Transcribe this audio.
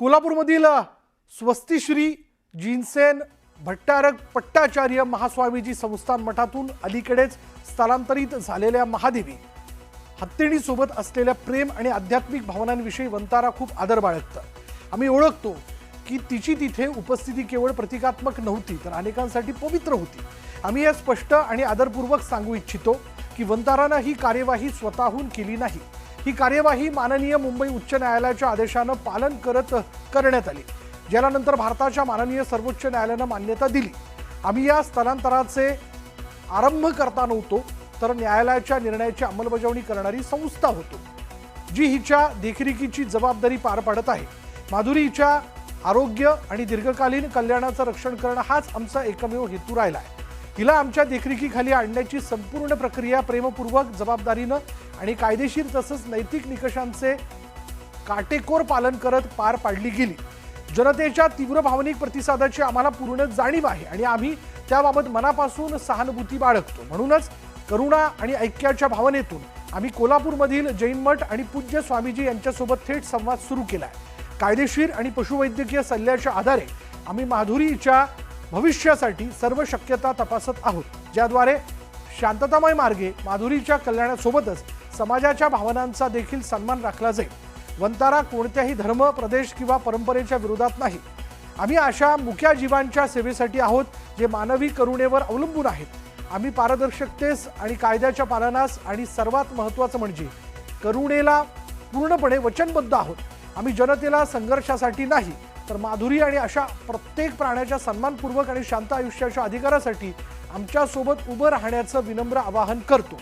कोल्हापूरमधील स्वस्तिश्री जिनसेन भट्टारक पट्टाचार्य महास्वामीजी संस्थान मठातून अलीकडेच स्थलांतरित झालेल्या महादेवी. हत्तीणीसोबत असलेल्या प्रेम आणि आध्यात्मिक भावनांविषयी वंतारा खूप आदर बाळगतं आम्ही ओळखतो की तिची तिथे उपस्थिती केवळ प्रतिकात्मक नव्हती तर अनेकांसाठी पवित्र होती. आम्ही हे स्पष्ट आणि आदरपूर्वक सांगू इच्छितो. की वंतारानं ही कार्यवाही स्वतःहून केली नाही. ही कार्यवाही माननीय मुंबई उच्च न्यायालयाच्या आदेशानं पालन करत करण्यात आली. ज्याला नंतर भारताच्या माननीय सर्वोच्च न्यायालयानं मान्यता दिली. आम्ही या स्थलांतराचे आरंभ करता नव्हतो तर न्यायालयाच्या निर्णयाची अंमलबजावणी करणारी संस्था होतो जी हिच्या देखरेखीची जबाबदारी पार पाडत आहे. माधुरी हिच्या आरोग्य आणि दीर्घकालीन कल्याणाचं रक्षण करणं हाच आमचा एकमेव हेतू राहिला आहे. तिला आमच्या देखरेखीखाली आणण्याची संपूर्ण प्रक्रिया प्रेमपूर्वक जबाबदारीनं आणि कायदेशीर तसंच नैतिक निकषांचे काटेकोर पालन करत पार पाडली गेली. जनतेच्या तीव्र भावनिक प्रतिसादाची आम्हाला पूर्ण जाणीव आहे आणि आम्ही त्याबाबत मनापासून सहानुभूती बाळगतो. म्हणूनच करुणा आणि ऐक्याच्या भावनेतून आम्ही कोल्हापूरमधील जैन मठ आणि पूज्य स्वामीजी यांच्यासोबत थेट संवाद सुरू केला आहे कायदेशीर आणि पशुवैद्यकीय सल्ल्याच्या आधारे आम्ही माधुरीच्या भविष्यासाठी सर्व शक्यता तपासत आहोत ज्याद्वारे शांततामय मार्गे माधुरीच्या कल्याणासोबतच समाजाच्या भावनांचा देखील सन्मान राखला जाईल. वंतारा कोणत्याही धर्म प्रदेश किंवा परंपरेच्या विरोधात नाही. आम्ही अशा मुख्या जीवांच्या सेवेसाठी आहोत जे मानवी करुणेवर अवलंबून आहेत. आम्ही पारदर्शकतेस आणि कायद्याच्या पालनास आणि सर्वात महत्त्वाचं म्हणजे करुणेला पूर्णपणे वचनबद्ध आहोत. आम्ही जनतेला संघर्षासाठी नाही तर माधुरी आणि अशा प्रत्येक प्राण्याच्या सन्मानपूर्वक आणि शांत आयुष्याच्या अधिकारासाठी आमच्यासोबत उभं राहण्याचं विनम्र आवाहन करतो.